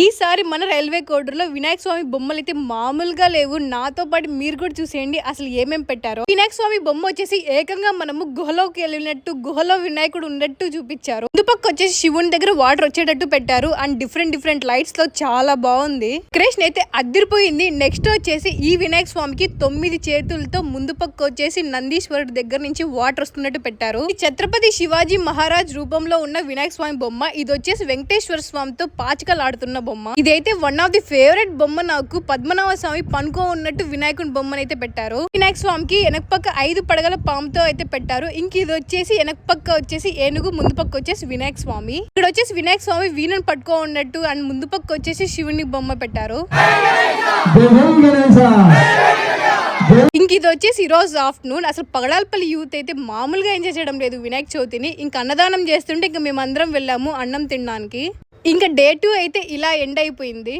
ఈసారి మన రైల్వే కోడూరులో వినాయక స్వామి బొమ్మలు అయితే మామూలుగా లేవు. నాతో పాటు మీరు కూడా చూసేయండి. అసలు ఏమేం పెట్టారో. వినాయక స్వామి బొమ్మ వచ్చేసి ఏకంగా మనము గుహలోకి వెళ్ళినట్టు గుహలో వినాయకుడు ఉన్నట్టు చూపించారు. ముందుపక్క వచ్చేసి శివుని దగ్గర వాటర్ వచ్చేటట్టు పెట్టారు. అండ్ డిఫరెంట్ డిఫరెంట్ లైట్స్లో చాలా బాగుంది. కృష్ణ అయితే అదిరిపోయింది. నెక్స్ట్ వచ్చేసి ఈ వినాయక స్వామికి తొమ్మిది చేతులతో ముందు పక్క వచ్చేసి నందీశ్వరుడు దగ్గర నుంచి వాటర్ వస్తున్నట్టు పెట్టారు. ఈ ఛత్రపతి శివాజీ మహారాజ్ రూపంలో ఉన్న వినాయక స్వామి బొమ్మ. ఇది వచ్చేసి వెంకటేశ్వర స్వామితో పాచికలు ఆడుతున్న బొమ్మ. ఇదైతే వన్ ఆఫ్ ది ఫేవరెట్ బొమ్మ నాకు. పద్మనాభ స్వామి పనుకో ఉన్నట్టు వినాయకుని బొమ్మను అయితే పెట్టారు. వినాయక స్వామికి వెనక పక్క ఐదు పడగల పాముతో అయితే పెట్టారు. ఇంక ఇది వచ్చేసి వెనక పక్క వచ్చేసి ఏనుగు ముందు పక్క వచ్చేసి వినాయక స్వామి. ఇక్కడ వచ్చేసి వినాయక స్వామి వీణను పట్టుకో ఉన్నట్టు అండ్ ముందు పక్క వచ్చేసి శివుని బొమ్మ పెట్టారు. ఇంక ఇది వచ్చేసి ఈ రోజు ఆఫ్టర్నూన్. అసలు పగడాలపల్లి యూత్ అయితే మామూలుగా ఎంజాయ్ చేయడం లేదు వినాయక చవితిని. ఇంకా అన్నదానం చేస్తుంటే ఇంకా మేమందరం వెళ్ళాము అన్నం తినడానికి. ఇంకా డే టూ అయితే ఇలా ఎండ్ అయిపోయింది.